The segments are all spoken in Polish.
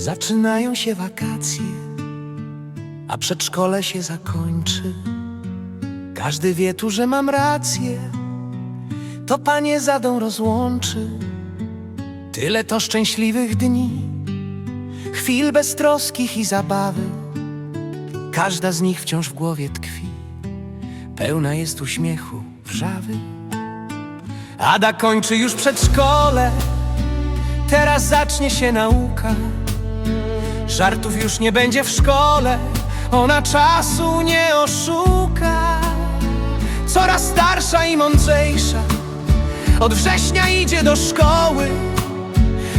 Zaczynają się wakacje, a przedszkole się zakończy. Każdy wie tu, że mam rację, to panie zadą rozłączy. Tyle to szczęśliwych dni, chwil beztroskich i zabawy. Każda z nich wciąż w głowie tkwi, pełna jest uśmiechu, wrzawy. Ada kończy już przedszkole, teraz zacznie się nauka. Żartów już nie będzie w szkole, ona czasu nie oszuka. Coraz starsza i mądrzejsza, od września idzie do szkoły.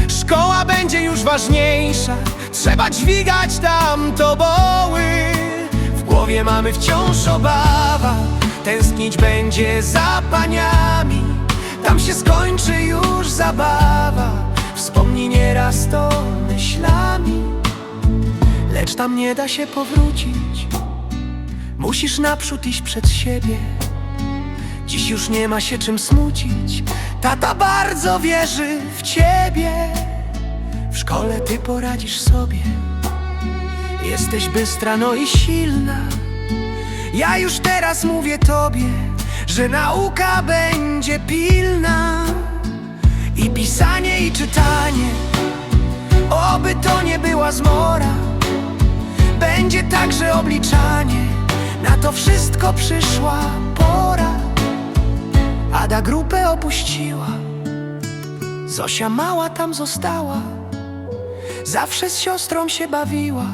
Szkoła będzie już ważniejsza, trzeba dźwigać tam toboły. W głowie mamy wciąż obawa, tęsknić będzie za paniami. Tam się skończy już zabawa, wspomnij nieraz to myślami. Lecz tam nie da się powrócić. Musisz naprzód iść przed siebie. Dziś już nie ma się czym smucić. Tata bardzo wierzy w ciebie. W szkole ty poradzisz sobie. Jesteś bystra, no i silna. Ja już teraz mówię tobie Że nauka będzie pilna. I pisanie i czytanie. Oby to nie była zmora będzie także obliczanie. Na to wszystko przyszła pora. Ada grupę opuściła. Zosia mała tam została. Zawsze z siostrą się bawiła.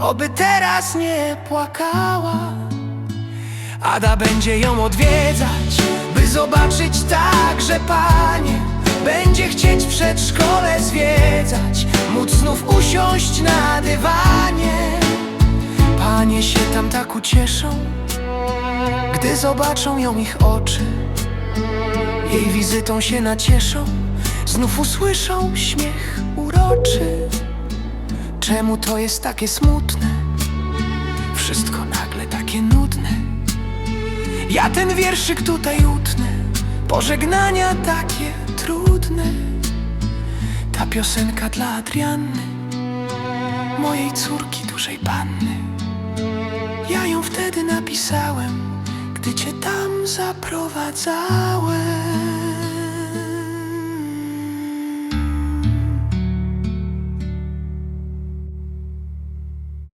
Oby teraz nie płakała. Ada będzie ją odwiedzać By zobaczyć także panie. Będzie chcieć przedszkole zwiedzać Móc znów usiąść na dywanie Panie się tam tak ucieszą Gdy zobaczą ją ich oczy. Jej wizytą się nacieszą Znów usłyszą śmiech uroczy. Czemu to jest takie smutne? Wszystko nagle takie nudne. Ja ten wierszyk tutaj utnę Pożegnania takie trudne. Ta piosenka dla Adrianny Mojej córki dużej panny wtedy napisałem Gdy cię tam zaprowadzałem